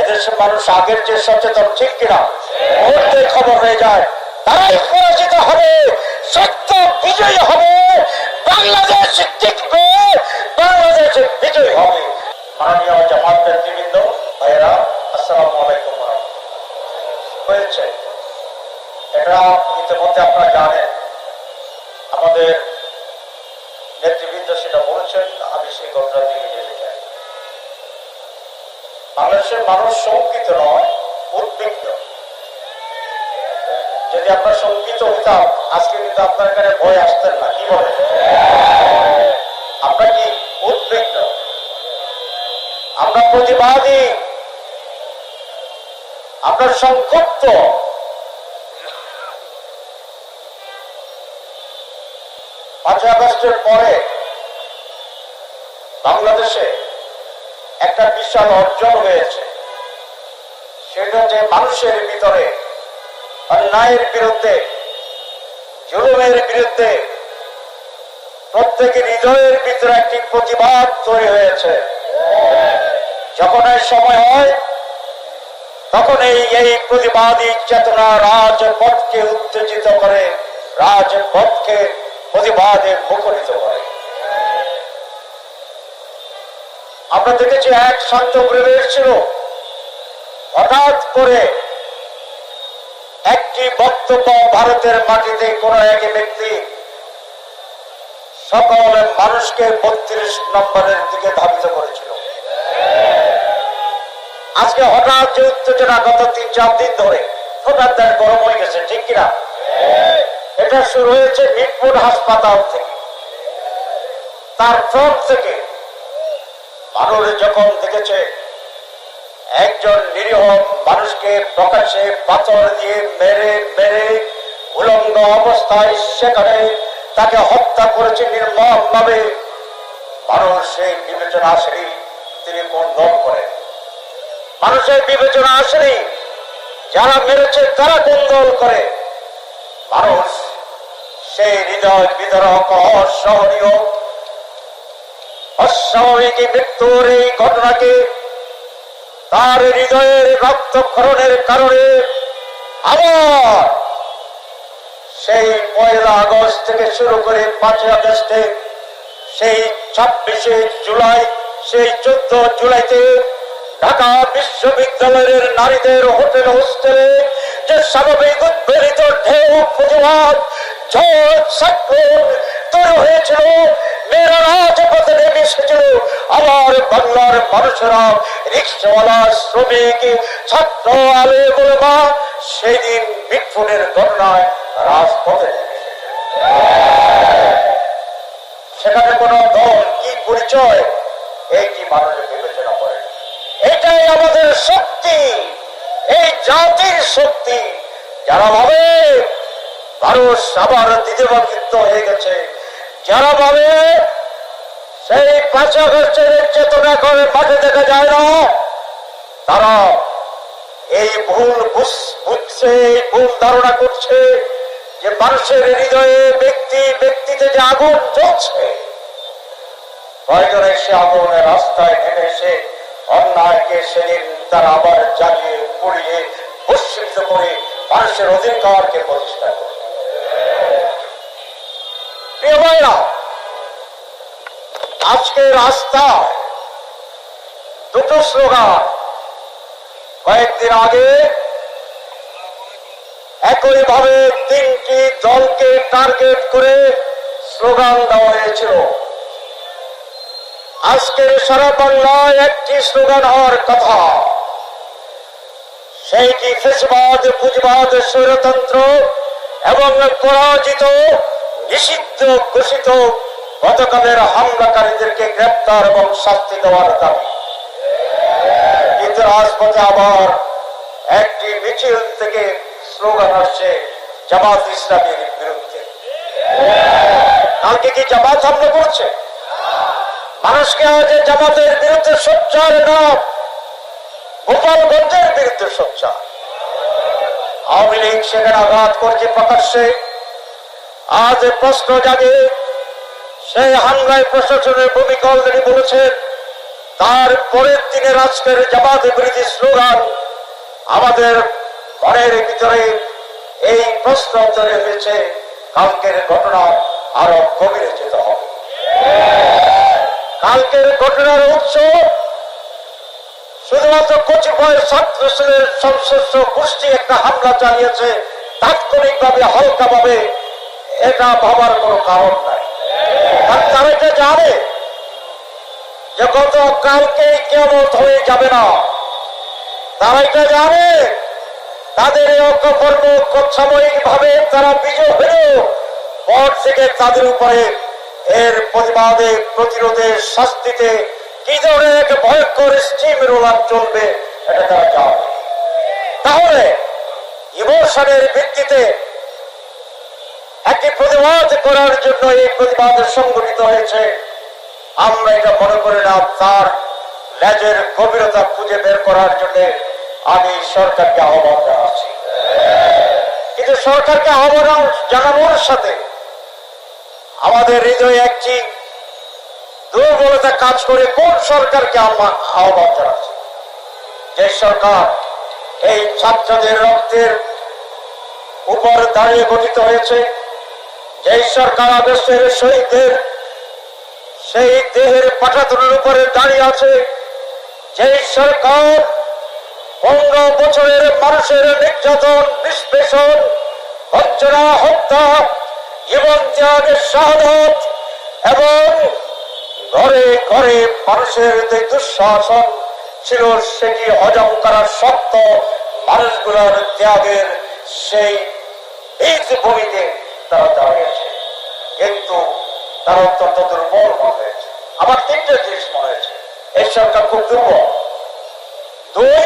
এদেশের মানুষ আগের যে সচেতন, ঠিক কিনা? মুহূর্তে খবর হয়ে যায়, তারাই পরাজিত হবে, সত্য বিজয়ী হবে, বাংলাদেশ টিকবে বাংলাদেশ বিজয়ী হবে। মাননীয় জামাত নেতৃবৃন্দ, ভাইয়েরা, আসসালামু আলাইকুম হয়েছে। এটা ইতিমধ্যে আপনারা জানেন, আমাদের নেতৃবৃন্দ সেটা বলছেন, আমি সেই ঘটনা চাই বাংলাদেশের মানুষ শঙ্কিত নয়, উদ্বিগ্ন। যদি আপনার শঙ্কিত হইতাম আজকে কিন্তু আপনার এখানে ভয় আসতেন না, কি বলে আমরা কি উদ্বিগ্ন? আমরা প্রতিবাদী। আমরা সংক্ষুব্ধ। পাঁচই আগস্টের পরে বাংলাদেশে একটা বিশাল অর্জন হয়েছে। সেটা যে মানুষের ভিতরে, অন্যায়ের বিরুদ্ধে, জুলুমের বিরুদ্ধে, প্রত্যেকের হৃদয়ের ভিতরে একটি প্রতিবাদ তৈরি হয়েছে। যখন এই সময় হয়, তখন এই এই প্রতিবাদী চেতনা রাজপথকে উত্তেজিত করে, রাজপথকে প্রতিবাদে মুখরিত করে। আমরা দেখেছি এক শান্ত পরিবেশ ছিল হঠাৎ করে একটি বক্তব্য ভারতের মাটিতে কোন এক ব্যক্তি সকল মানুষকে বত্রিশ নম্বরের দিকে ধাবিত করেছিল। আজকে হঠাৎ যে উত্তেজনা গত তিন চার দিন ধরে হঠাৎ দেশ গরম হয়ে গেছে, ঠিক কিনা এটা শুরু হয়েছে মিটপুর হাসপাতাল থেকে। তার ফ্রন্ট থেকে মানুষ যখন দেখেছে, একজন নিরীহ মানুষকে প্রকাশ্যে পাথর দিয়ে মেরে মেরে উলঙ্গ অবস্থায় সেখানে তাকে হত্যা করেছে নির্মম ভাবে মানুষ সেই বিবেচনা আসেনি, তিনি কোন করেন। মানুষের বিবেচনা আসেনি, যারা মেরেছে তারা কোন দল করে? মানুষ সেই হৃদয় বিতরক অসহনীয় অস্বাভাবিক মৃত্যুর এই ঘটনাকে তার হৃদয়ের রক্তক্ষরণের কারণে আবার সেই পয়লা আগস্ট থেকে শুরু করে পাঁচই আগস্টে, সেই ছাব্বিশে জুলাই, সেই চোদ্দ জুলাইতে ঢাকা বিশ্ববিদ্যালয়ের নারীদের হোটেল হোস্টেলে যে স্বাভাবিক উদ্বেলিত ঢেউ প্রতিবাদ, ঝড়, সাইক্লোন তৈরি হয়েছিল মেয়েরা রাজপথে নেমে শ্রমিক, ছাত্র, আলে বলবা সেদিন বিক্ষোভের ঘটনায় রাজপথে সেখানে কোন দল কি পরিচয়, এইটি মানুষ বিবেচনা করে। এটাই আমাদের শক্তি, এই জাতির শক্তি। যারা ভাবে, মানুষ আবার দ্বিতীয়বাক্ষিত্ব হয়ে গেছে। যারা ভাবে সেই পাঁচ আগস্টের চেতনা করে মাঠে দেখা যায় না, তারা এই ভুল বুঝছে, এই ভুল ধারণা করছে যে মানুষের হৃদয়ে ব্যক্তি, ব্যক্তিতে যে আগুন জ্বলছে প্রয়োজনে সে আগুনের রাস্তায় নেমে এসে অন্যায়কে সেদিন তারা আবার জ্বালিয়ে পুড়িয়ে ভস্মিত করে মানুষের অধিকারকে প্রতিষ্ঠা করে। আজকে রাস্তায় দুটো স্লোগান। কয়েকদিন আগে একইভাবে তিনটি দলকে টার্গেট করে স্লোগান দেওয়া হয়েছিল। আজকের সারা বাংলায় একটি স্লোগান হওয়ার কথা। সেইটি ফেসবাদ পুঁজিবাদ স্বৈরতন্ত্র এবং পরাজিত নিষিদ্ধ ঘোষিত গতকালের হামলাকারীদেরকে গ্রেপ্তার এবং শাস্তি দেওয়ার দাবি। কিন্তু রাজপথে আবার একটি মিছিল থেকে স্লোগান আসছে, জামাত ইসলামের বিরুদ্ধে। কালকে কি জামাত হামলা করছে? মানুষকে আজ জামাতের বিরুদ্ধে সোচ্চার না, গোপালগঞ্জের বিরুদ্ধে সোচ্চার। আওয়ামী লীগ সেখানে আঘাত করছে প্রকাশ্যে। আজ প্রশ্ন জাগে, সেই হামলায় প্রশাসনের ভূমিকা অলরেডি বলেছেন। তার পরের দিনের আজকের জামাত বিরোধী স্লোগান, আমাদের ঘরের ভিতরে এই প্রশ্ন তৈরি হয়েছে, কালকের ঘটনা আরও গভীরে যেতে হবে। কালকের ঘটনার উৎস শুধুমাত্র কচিপয় ছাত্র সংশ্লিষ্ট গোষ্ঠী একটা হামলা চালিয়েছে, তাৎক্ষণিকভাবে, হালকাভাবে এটা ভাবার কোনো কারণ নাই। তারা এটা জানে যে গত কালকে কেমন হয়ে যাবে না। তারা এটা জানে, তাদের সাময়িক ভাবে তারা বিজয় হলেও পর থেকে তাদের উপরে এর প্রতিবাদে, প্রতিরোধে, শাস্তিতে কি ধরনের একটা ভয়ঙ্কর স্টিম রোলার চলবে, এটা তারা জানে। তাহলে, ইমোশনের ভিত্তিতে একটি প্রতিবাদ করার জন্য এই প্রতিবাদ সংগঠিত হয়েছে। আমরা এটা মনে করি না, তার লেজের গভীরতা খুঁজে বের করার জন্য আমি সরকারকে আহ্বান জানাচ্ছি। কিন্তু সরকারকে আহ্বান জানানোর সাথে আমাদের হৃদয়ে একটি দুর্বলতা কাজ করে কোন সরকারকে আহ্বান আহ্বান জানাচ্ছি? যে সরকার এই ছাত্রদের রক্তের উপর দাঁড়িয়ে গঠিত হয়েছে যেই সরকার আগস্টের শহীদদের সেই দেহের পাঠাতনের উপরে দাঁড়িয়ে আছে যেই সরকার পনেরো বছরের মানুষের নির্যাতন বিশ্লেষণ বঞ্চনা, হত্যা, জীবন ত্যাগের শাহাদত এবং ঘরে ঘরে মানুষের যে দুঃশাসন ছিল, সেটি হজম করার সত্য মানুষগুলোর ত্যাগের সেই বীজ ভূমিতে তারা দাঁড়িয়েছে। কিন্তু তারা অত্যন্ত দুর্বল হয়েছে। আমার তিনটে জিনিস মনে হয়েছে। এই সরকার খুব দুর্বল। দুই,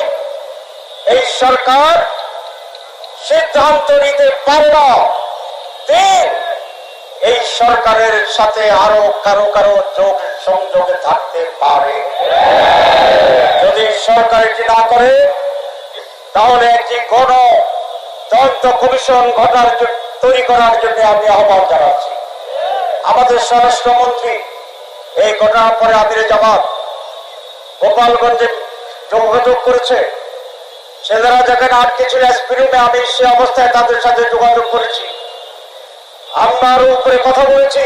এই সরকার সিদ্ধান্ত নিতে পারে না। তিন, এই সরকারের সাথে আরও কারও কারও যোগ সংযোগে থাকতে পারে। যদি সরকার এটি না করে, তাহলে একটি গণ কমিশন ঘটার জ- তৈরি করার জন্য আমি আহ্বান জানাচ্ছি। আমাদের স্বরাষ্ট্রমন্ত্রী এই ঘটনার পরে আমিরে জামাত গোপালগঞ্জে যোগাযোগ করেছে। ছেলেরা যেখানে আটকে ছিল এসপিরুমে আমি সে অবস্থায় তাদের সাথে যোগাযোগ করেছি। আমার উপরে কথা বলেছি।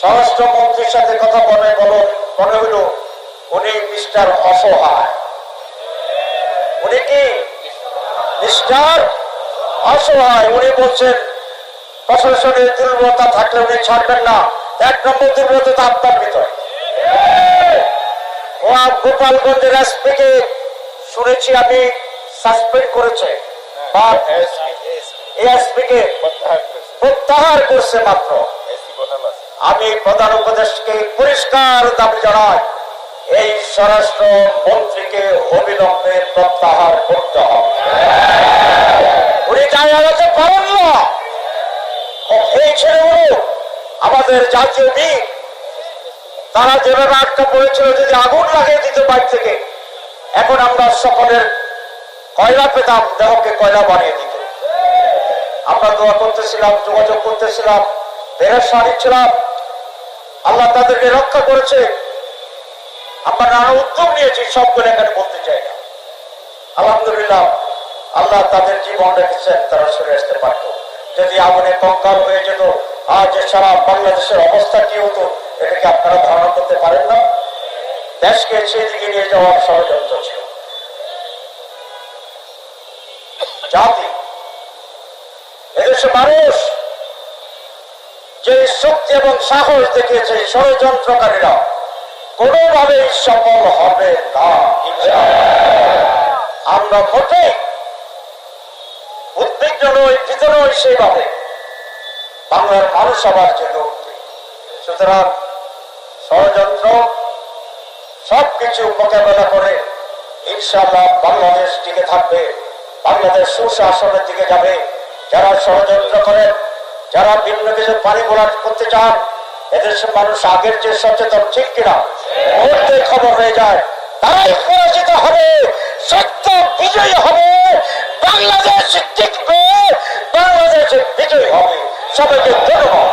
স্বরাষ্ট্রমন্ত্রীর সাথে কথা বলে বলো, মনে হলো উনি মিস্টার অসহায়। উনি কি মিস্টার? অসহায়, উনি বলছেন প্রশাসনের দুর্বলতা থাকলে উনি ছাড়বেন না। এক নম্বর দুর্বলতা আপনার ভিতরে। গোপালগঞ্জের এসপিকে শুনেছি আমি সাসপেন্ড করেছে। এসপিকে প্রত্যাহার করছে মাত্র। আমি প্রধান উপদেশকে পরিষ্কার দাবি জানাই, এই স্বরাষ্ট্র মন্ত্রীকে অবিলম্বে প্রত্যাহার করতে হবে। যাই আলাদা পারেন না। এই ছেলেগুলো আমাদের জাতীয় বীর। তারা যেভাবে আটকা পড়েছিল যদি আগুন লাগিয়ে দিত বাড়ি থেকে, এখন আমরা সকলের কয়লা পেতাম, দেহকে কয়লা বানিয়ে দিত। আমরা দোয়া করতেছিলাম, যোগাযোগ করতেছিলাম ফেরত দিচ্ছিলাম আল্লাহ তাদেরকে রক্ষা করেছে। আমরা নানা উদ্যোগ নিয়েছি, সবগুলো এখানে বলতে চাই না। আলহামদুলিল্লাহ আল্লাহ তাদের জীবন রেখেছেন তারা সরে আসতে পারত। যদি আগুনে কঙ্কাল হয়ে যেত, আজ সারা বাংলাদেশের অবস্থা কি হতো, এটাকে আপনারা ধারণা করতে পারেন না? দেশকে সেদিকে নিয়ে যাওয়ার ষড়যন্ত্র ছিল। জাতি মানুষ, যে শক্তি এবং সাহস দেখিয়েছে ষড়যন্ত্রকারীরা, কোনোভাবেই সফল হবে না। আমরা মোটেই নই ভীত নই সেইভাবে বাংলার মানুষ আবার জেগে সুতরাং ষড়যন্ত্র, সবকিছু মোকাবেলা করে ইনশাআল্লাহ বাংলাদেশ টিকে থাকবে, বাংলাদেশ সুশাসনের দিকে যাবে। যারা ষড়যন্ত্র করেন, যারা ভিন্ন কিছু পানি বোলাট করতে চান এদেশের মানুষ আগের যে সচেতন, ঠিক কিনা? খবর হয়ে যায়, তারাই পরাজিত হবে। সত্য বিজয়ী হবে। বাংলাদেশ টিকবে বাংলাদেশ বিজয়ী হবে। সবাইকে ধন্যবাদ।